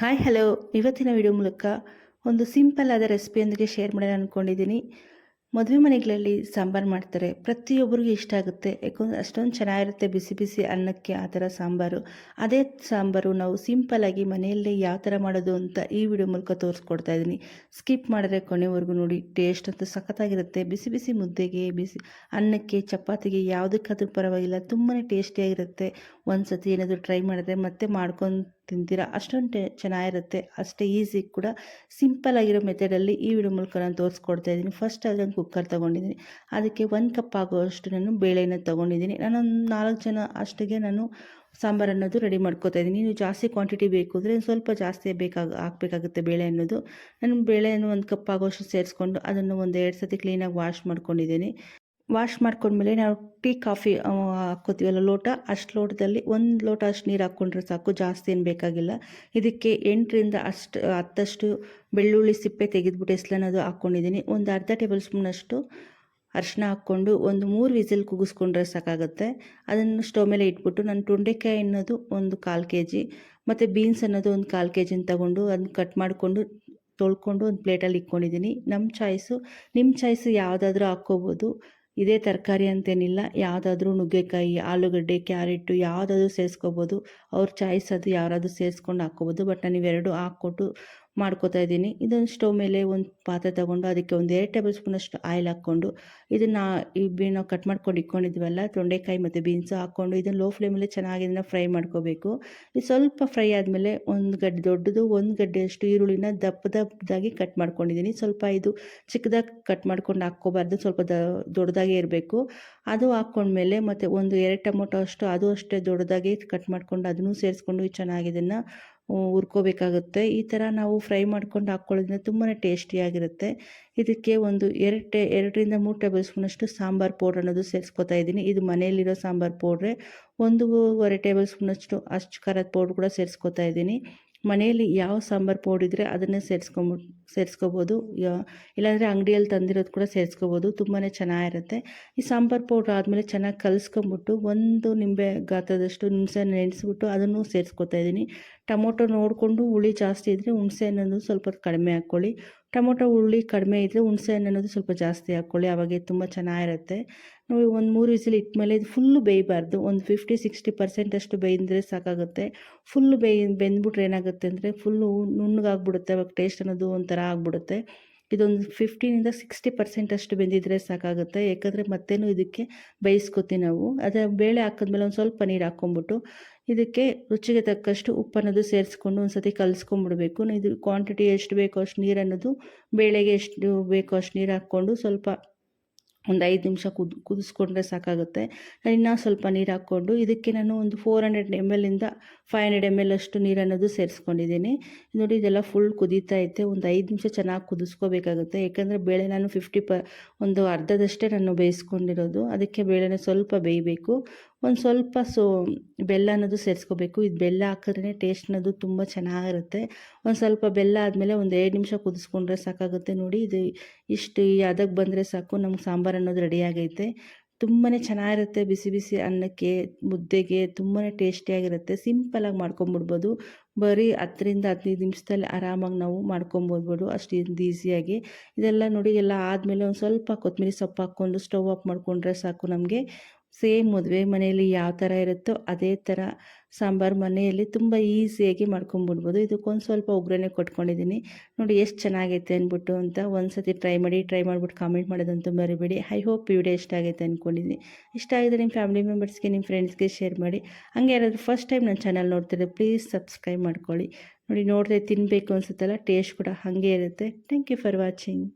Hi hello ಇವತ್ತಿನ video ಮೂಲಕ ಒಂದು ಸಿಂಪಲ್ ಆದ ರೆಸಿಪಿಯೊಂದಿಗೆ ಶೇರ್ ಮಾಡೋಣ ಅಂದ್ಕೊಂಡಿದ್ದೀನಿ ಮದುವೆ ಮನೆಗಳಲ್ಲಿ ಸಾಂಬಾರು ಮಾಡ್ತಾರೆ. ಪ್ರತಿಯೊಬ್ಬರಿಗೂ ಇಷ್ಟ ಆಗುತ್ತೆ. ಯಾಕಂದರೆ ಅಷ್ಟೊಂದು ಚೆನ್ನಾಗಿರುತ್ತೆ ಬಿಸಿ ಬಿಸಿ ಅನ್ನಕ್ಕೆ ಆ ಥರ ಸಾಂಬಾರು. ಅದೇ ಸಾಂಬಾರು ನಾವು ಸಿಂಪಲ್ಲಾಗಿ ಮನೆಯಲ್ಲೇ ಯಾವ ಥರ ಮಾಡೋದು ಅಂತ ಈ ವಿಡಿಯೋ ಮೂಲಕ ತೋರಿಸ್ಕೊಡ್ತಾ ಇದ್ದೀನಿ. ಸ್ಕಿಪ್ ಮಾಡಿದ್ರೆ ಕೊನೆವರೆಗೂ ನೋಡಿ. ಟೇಸ್ಟ್ ಅಂತೂ ಸಖತ್ತಾಗಿರುತ್ತೆ. ಬಿಸಿ ಬಿಸಿ ಮುದ್ದೆಗೆ, ಬಿಸಿ ಅನ್ನಕ್ಕೆ, ಚಪಾತಿಗೆ ಯಾವುದಕ್ಕಾದ್ರೂ ಪರವಾಗಿಲ್ಲ. ತುಂಬಾ ಟೇಸ್ಟಿಯಾಗಿರುತ್ತೆ ಒಂದು ಸತಿ ಏನಾದರೂ ಟ್ರೈ ಮಾಡಿದ್ರೆ ಮತ್ತೆ ಮಾಡ್ಕೊಂಡು ತಿಂತೀರಾ? ಅಷ್ಟೊಂದು ಚೆನ್ನಾಗಿರುತ್ತೆ. ಅಷ್ಟೇ ಈಸಿ ಕೂಡ. ಸಿಂಪಲ್ ಆಗಿರೋ ಮೆಥಡಲ್ಲಿ ಈ ವಿಡಿಯೋ ಮೂಲಕ ನಾನು ತೋರಿಸ್ಕೊಡ್ತಾ ಇದ್ದೀನಿ. ಫಸ್ಟ್ ಅದೊಂದು ಕುಕ್ಕರ್ ತೊಗೊಂಡಿದ್ದೀನಿ. ಅದಕ್ಕೆ ಒಂದು ಕಪ್ ಆಗುವಷ್ಟು ನಾನು ಬೇಳೆನ ತೊಗೊಂಡಿದ್ದೀನಿ. ನಾನು ನಾಲ್ಕು ಜನ ಅಷ್ಟಿಗೆ ನಾನು ಸಾಂಬಾರು ಅನ್ನೋದು ರೆಡಿ ಮಾಡ್ಕೋತಾ ಇದ್ದೀನಿ. ನೀವು ಜಾಸ್ತಿ ಕ್ವಾಂಟಿಟಿ ಬೇಕು ಅಂದರೆ ಸ್ವಲ್ಪ ಜಾಸ್ತಿ ಬೇಕಾಗ ಹಾಕಬೇಕಾಗುತ್ತೆ ಬೇಳೆ ಅನ್ನೋದು. ನಾನು ಬೇಳೆಯನ್ನು ಒಂದು ಕಪ್ ಆಗೋಷ್ಟು ಸೇರಿಸ್ಕೊಂಡು ಅದನ್ನು ಒಂದು ಎರಡು ಸತಿ ಕ್ಲೀನಾಗಿ ವಾಶ್ ಮಾಡ್ಕೊಂಡಿದ್ದೀನಿ. ವಾಶ್ ಮಾಡ್ಕೊಂಡ್ಮೇಲೆ ನಾವು ಟೀ ಕಾಫಿ ಹಾಕ್ಕೋತೀವಲ್ಲ ಲೋಟ. ಅಷ್ಟು ಲೋಟದಲ್ಲಿ ಒಂದು ಲೋಟ ಅಷ್ಟು ನೀರು ಹಾಕ್ಕೊಂಡ್ರೆ ಸಾಕು, ಜಾಸ್ತಿ ಏನು ಬೇಕಾಗಿಲ್ಲ. ಇದಕ್ಕೆ ಎಂಟರಿಂದ ಅಷ್ಟು, ಹತ್ತಷ್ಟು ಬೆಳ್ಳುಳ್ಳಿ ಸಿಪ್ಪೆ ತೆಗೆದುಬಿಟ್ಟು ಎಸ್ಲನ್ನೋದು ಹಾಕ್ಕೊಂಡಿದ್ದೀನಿ. ಒಂದು ಅರ್ಧ ಟೇಬಲ್ ಸ್ಪೂನಷ್ಟು ಅರಿಶಿನ ಹಾಕ್ಕೊಂಡು ಒಂದು ಮೂರು ವಿಸಿಲ್ ಕುಗಿಸ್ಕೊಂಡ್ರೆ ಸಾಕಾಗುತ್ತೆ. ಅದನ್ನು ಸ್ಟವ್ ಮೇಲೆ ಇಟ್ಬಿಟ್ಟು ನಾನು ತೊಂಡೆಕಾಯಿ ಅನ್ನೋದು ಒಂದು ಕಾಲು ಕೆ ಜಿ ಮತ್ತು ಬೀನ್ಸ್ ಅನ್ನೋದು ಒಂದು ಕಾಲು ಕೆ ಜಿನ ತಗೊಂಡು ಅದನ್ನ ಕಟ್ ಮಾಡಿಕೊಂಡು ತೊಳ್ಕೊಂಡು ಒಂದು ಪ್ಲೇಟಲ್ಲಿ ಇಟ್ಕೊಂಡಿದ್ದೀನಿ. ನಮ್ಮ ಚಾಯ್ಸು ನಿಮ್ಮ ಚಾಯ್ಸು ಯಾವುದಾದ್ರೂ ಹಾಕ್ಕೋಬೋದು. ಇದೇ ತರಕಾರಿ ಅಂತೇನಿಲ್ಲ, ಯಾವುದಾದ್ರೂ ನುಗ್ಗೆಕಾಯಿ, ಆಲೂಗಡ್ಡೆ, ಕ್ಯಾರೆಟು ಯಾವುದಾದ್ರೂ ಸೇರಿಸ್ಕೋಬೋದು. ಅವ್ರ ಚಾಯ್ಸ್ ಅದು ಯಾರಾದರೂ ಸೇರಿಸ್ಕೊಂಡು ಹಾಕ್ಕೋಬೋದು. ಬಟ್ ನಾನು ಇವೆರಡು ಹಾಕ್ಕೊಟ್ಟು ಮಾಡ್ಕೋತಾ ಇದ್ದೀನಿ. ಇದೊಂದು ಸ್ಟವ್ ಮೇಲೆ ಒಂದು ಪಾತ್ರೆ ತೊಗೊಂಡು ಅದಕ್ಕೆ ಒಂದು ಎರಡು ಟೇಬಲ್ ಸ್ಪೂನಷ್ಟು ಆಯಿಲ್ ಹಾಕ್ಕೊಂಡು ಇದನ್ನು ನಾವು ಕಟ್ ಮಾಡ್ಕೊಂಡು ಇಟ್ಕೊಂಡಿದ್ವಲ್ಲ, ತೊಂಡೆಕಾಯಿ ಮತ್ತು ಬೀನ್ಸು ಹಾಕ್ಕೊಂಡು ಇದನ್ನು ಲೋ ಫ್ಲೇಮಲ್ಲಿ ಚೆನ್ನಾಗಿ ಇದನ್ನು ಫ್ರೈ ಮಾಡ್ಕೋಬೇಕು. ಇದು ಸ್ವಲ್ಪ ಫ್ರೈ ಆದಮೇಲೆ ಒಂದು ಗಡ್ಡೆ, ದೊಡ್ಡದು ಒಂದು ಗಡ್ಡೆಯಷ್ಟು ಈರುಳ್ಳಿನ ದಪ್ಪ ದಪ್ಪದಾಗಿ ಕಟ್ ಮಾಡ್ಕೊಂಡಿದ್ದೀನಿ. ಸ್ವಲ್ಪ ಇದು ಚಿಕ್ಕದಾಗಿ ಕಟ್ ಮಾಡ್ಕೊಂಡು ಹಾಕ್ಕೋಬಾರ್ದು, ಸ್ವಲ್ಪ ದ ದೊಡ್ಡದಾಗೇ ಇರಬೇಕು. ಅದು ಹಾಕ್ಕೊಂಡ್ಮೇಲೆ ಮತ್ತು ಒಂದು ಎರಡು ಟೊಮೊಟೊ ಅಷ್ಟು, ಅದು ಅಷ್ಟೇ ದೊಡ್ಡದಾಗಿ ಕಟ್ ಮಾಡ್ಕೊಂಡು ಅದನ್ನು ಸೇರಿಸ್ಕೊಂಡು ಚೆನ್ನಾಗಿ ಇದನ್ನು ಹುರ್ಕೋಬೇಕಾಗುತ್ತೆ. ಈ ಥರ ನಾವು ಫ್ರೈ ಮಾಡ್ಕೊಂಡು ಹಾಕ್ಕೊಳ್ಳೋದ್ರಿಂದ ತುಂಬಾ ಟೇಸ್ಟಿಯಾಗಿರುತ್ತೆ. ಇದಕ್ಕೆ ಒಂದು ಎರಡು, ಎರಡರಿಂದ ಮೂರು ಟೇಬಲ್ ಸ್ಪೂನಷ್ಟು ಸಾಂಬಾರು ಪೌಡ್ರ್ ಅನ್ನೋದು ಸೇರಿಸ್ಕೊತಾ ಇದ್ದೀನಿ. ಇದು ಮನೆಯಲ್ಲಿರೋ ಸಾಂಬಾರು ಪೌಡ್ರೆ. ಒಂದೂವರೆ ಟೇಬಲ್ ಸ್ಪೂನಷ್ಟು ಅಷ್ಟು ಖಾರದ ಪೌಡ್ರ್ ಕೂಡ ಸೇರಿಸ್ಕೊತಾ ಇದ್ದೀನಿ. ಮನೆಯಲ್ಲಿ ಯಾವ ಸಾಂಬಾರು ಪೌಡಿದ್ರೆ ಅದನ್ನೇ ಸೇರಿಸ್ಕೊಂಬಿಟ್ಟು ಸೇರಿಸ್ಕೋಬೋದು. ಇಲ್ಲಾಂದರೆ ಅಂಗಡಿಯಲ್ಲಿ ತಂದಿರೋದು ಕೂಡ ಸೇರಿಸ್ಕೋಬೋದು. ತುಂಬಾ ಚೆನ್ನಾಗಿರುತ್ತೆ. ಈ ಸಾಂಬಾರು ಪೌಡ್ರ್ ಆದಮೇಲೆ ಚೆನ್ನಾಗಿ ಕಲಿಸ್ಕೊಂಬಿಟ್ಟು ಒಂದು ನಿಂಬೆ ಗಾತ್ರದಷ್ಟು ಹುಣಸೆ ನೆನೆಸ್ಬಿಟ್ಟು ಅದನ್ನು ಸೇರಿಸ್ಕೊತಾ ಇದ್ದೀನಿ. ಟೊಮೊಟೊ ನೋಡಿಕೊಂಡು ಹುಳಿ ಜಾಸ್ತಿ ಇದ್ದರೆ ಹುಣಸೆ ಹಣ್ಣನ್ನು ಸ್ವಲ್ಪ ಕಡಿಮೆ ಹಾಕ್ಕೊಳ್ಳಿ. ಟೊಮೊಟೊ, ಹುಳಿ ಕಡಿಮೆ ಇದ್ದರೆ ಹುಣಸೆ ಹಣ್ಣು ಅನ್ನೋದು ಸ್ವಲ್ಪ ಜಾಸ್ತಿ ಹಾಕ್ಕೊಳ್ಳಿ, ಅವಾಗೆ ತುಂಬ ಚೆನ್ನಾಗಿರುತ್ತೆ. ನೋಡಿ, ಒಂದು ಮೂರು ವಿಸಿಲ್ ಇಟ್ಮೇಲೆ ಇದು ಫುಲ್ಲು ಬೇಯಬಾರ್ದು. ಒಂದು ಫಿಫ್ಟಿ ಸಿಕ್ಸ್ಟಿ ಪರ್ಸೆಂಟ್ ಅಷ್ಟು ಬೇಯಿದ್ರೆ ಸಾಕಾಗುತ್ತೆ. ಫುಲ್ಲು ಬೇಯ್, ಬೆಂದ್ಬಿಟ್ರೆ ಏನಾಗುತ್ತೆ ಅಂದರೆ ಫುಲ್ಲು ನುಣ್ಣಗಾಗ್ಬಿಡುತ್ತೆ, ಅವಾಗ ಟೇಸ್ಟ್ ಅನ್ನೋದು ಒಂಥರ ಆಗ್ಬಿಡುತ್ತೆ. ಇದೊಂದು ಫಿಫ್ಟೀನಿಂದ ಸಿಕ್ಸ್ಟಿ ಪರ್ಸೆಂಟ್ ಅಷ್ಟು ಬೆಂದಿದ್ರೆ ಸಾಕಾಗುತ್ತೆ. ಯಾಕಂದರೆ ಮತ್ತೇನು ಇದಕ್ಕೆ ಬೇಯಿಸ್ಕೊತೀವಿ ನಾವು. ಅದೇ ಬೇಳೆ ಹಾಕಿದ್ಮೇಲೆ ಒಂದು ಸ್ವಲ್ಪ ನೀರು ಹಾಕ್ಕೊಂಬಿಟ್ಟು ಇದಕ್ಕೆ ರುಚಿಗೆ ತಕ್ಕಷ್ಟು ಉಪ್ಪನ್ನೋದು ಸೇರಿಸ್ಕೊಂಡು ಒಂದು ಸತಿ ಕಲಿಸ್ಕೊಂಬಿಡ್ಬೇಕು ಇದು ಕ್ವಾಂಟಿಟಿ ಎಷ್ಟು ಬೇಕೋ ಅಷ್ಟು ನೀರು ಅನ್ನೋದು ಬೇಳೆಗೆ ಎಷ್ಟು ಬೇಕೋ ಅಷ್ಟು ನೀರು ಹಾಕ್ಕೊಂಡು ಸ್ವಲ್ಪ ಒಂದು ಐದು ನಿಮಿಷ ಕುದ್, ಕುದಿಸ್ಕೊಂಡ್ರೆ ಸಾಕಾಗುತ್ತೆ. ಇನ್ನೂ ಸ್ವಲ್ಪ ನೀರು ಹಾಕ್ಕೊಂಡು ಇದಕ್ಕೆ ನಾನು ಒಂದು ಫೋರ್ ಹಂಡ್ರೆಡ್ ಎಂ ಎಲ್ಲಿಂದ ಫೈವ್ ಹಂಡ್ರೆಡ್ ಎಂ ಎಲ್ ಅಷ್ಟು ನೀರು ಅನ್ನೋದು ಸೇರಿಸ್ಕೊಂಡಿದ್ದೀನಿ ನೋಡಿ ಇದೆಲ್ಲ ಫುಲ್ ಕುದೀತಾ ಐತೆ ಒಂದು ಐದು ನಿಮಿಷ ಚೆನ್ನಾಗಿ ಕುದಿಸ್ಕೋಬೇಕಾಗುತ್ತೆ. ಯಾಕಂದರೆ ಬೇಳೆ ನಾನು ಫಿಫ್ಟಿ ಪ, ಒಂದು ಅರ್ಧದಷ್ಟೇ ನಾನು ಬೇಯಿಸ್ಕೊಂಡಿರೋದು. ಅದಕ್ಕೆ ಬೇಳೆನ ಸ್ವಲ್ಪ ಬೇಯಬೇಕು. ಒಂದು ಸ್ವಲ್ಪ ಸೊ, ಬೆಲ್ಲ ಅನ್ನೋದು ಸೇರಿಸ್ಕೋಬೇಕು. ಇದು ಬೆಲ್ಲ ಹಾಕಿದ್ರೆ ಟೇಸ್ಟ್ ಅನ್ನೋದು ತುಂಬ ಚೆನ್ನಾಗಿರುತ್ತೆ. ಒಂದು ಸ್ವಲ್ಪ ಬೆಲ್ಲ ಆದಮೇಲೆ ಒಂದು ಎರಡು ನಿಮಿಷ ಕುದಿಸ್ಕೊಂಡ್ರೆ ಸಾಕಾಗುತ್ತೆ ನೋಡಿ. ಇದು ಇಷ್ಟು ಅದಕ್ಕೆ ಬಂದರೆ ಸಾಕು. ನಮ್ಗೆ ಸಾಂಬಾರು ಅನ್ನೋದು ರೆಡಿಯಾಗೈತೆ ತುಂಬಾ ಚೆನ್ನಾಗಿರುತ್ತೆ ಬಿಸಿ ಬಿಸಿ ಅನ್ನಕ್ಕೆ, ಮುದ್ದೆಗೆ ತುಂಬಾ ಟೇಸ್ಟಿಯಾಗಿರುತ್ತೆ ಸಿಂಪಲಾಗಿ ಮಾಡ್ಕೊಂಬಿಡ್ಬೋದು. ಬರೀ ಹತ್ತರಿಂದ ಹದಿನೈದು ನಿಮಿಷದಲ್ಲಿ ಆರಾಮಾಗಿ ನಾವು ಮಾಡ್ಕೊಬೋದ್ಬೋದು ಅಷ್ಟು ಈಸಿಯಾಗಿ ಇದೆಲ್ಲ ನೋಡಿ ಎಲ್ಲ ಆದಮೇಲೆ ಒಂದು ಸ್ವಲ್ಪ ಕೊತ್ತಂಬರಿ ಸೊಪ್ಪು ಹಾಕ್ಕೊಂಡು ಸ್ಟವ್ ಆಫ್ ಮಾಡಿಕೊಂಡ್ರೆ ಸಾಕು ನಮಗೆ. ಸೇಮ್ ಮದುವೆ ಮನೆಯಲ್ಲಿ ಯಾವ ಥರ ಇರುತ್ತೋ ಅದೇ ಥರ ಸಾಂಬಾರು ಮನೆಯಲ್ಲಿ ತುಂಬ ಈಸಿಯಾಗಿ ಮಾಡ್ಕೊಂಬಿಡ್ಬೋದು ಇದಕ್ಕೊಂದು ಸ್ವಲ್ಪ ಒಗ್ಗರಣೆ ಕೊಟ್ಕೊಂಡಿದ್ದೀನಿ. ನೋಡಿ ಎಷ್ಟು ಚೆನ್ನಾಗೈತೆ ಅಂದ್ಬಿಟ್ಟು ಅಂತ ಒಂದು ಸತಿ ಟ್ರೈ ಮಾಡಿ, ಟ್ರೈ ಮಾಡಿಬಿಟ್ಟು ಕಾಮೆಂಟ್ ಮಾಡೋದಂತೂ ಮರಿಬೇಡಿ. ಐ ಹೋಪ್ ವಿಡಿಯೋ ಇಷ್ಟ ಆಗೈತೆ ಅಂದ್ಕೊಂಡಿದ್ದೀನಿ ಇಷ್ಟ ಆಗಿದ್ರೆ ನಿಮ್ಮ ಫ್ಯಾಮಿಲಿ ಮೆಂಬರ್ಸ್ಗೆ, ನಿಮ್ಮ ಫ್ರೆಂಡ್ಸ್ಗೆ ಶೇರ್ ಮಾಡಿ. ಹಂಗೆ ಯಾರಾದರೂ ಫಸ್ಟ್ ಟೈಮ್ ನನ್ನ ಚಾನಲ್ ನೋಡ್ತಿದ್ರೆ ಪ್ಲೀಸ್ ಸಬ್ಸ್ಕ್ರೈಬ್ ಮಾಡ್ಕೊಳ್ಳಿ. ನೋಡಿ ನೋಡಿದ್ರೆ ತಿನ್ನಬೇಕು ಅನಿಸುತ್ತಲ್ಲ, ಟೇಸ್ಟ್ ಕೂಡ ಹಾಗೆ ಇರುತ್ತೆ. Thank you for watching.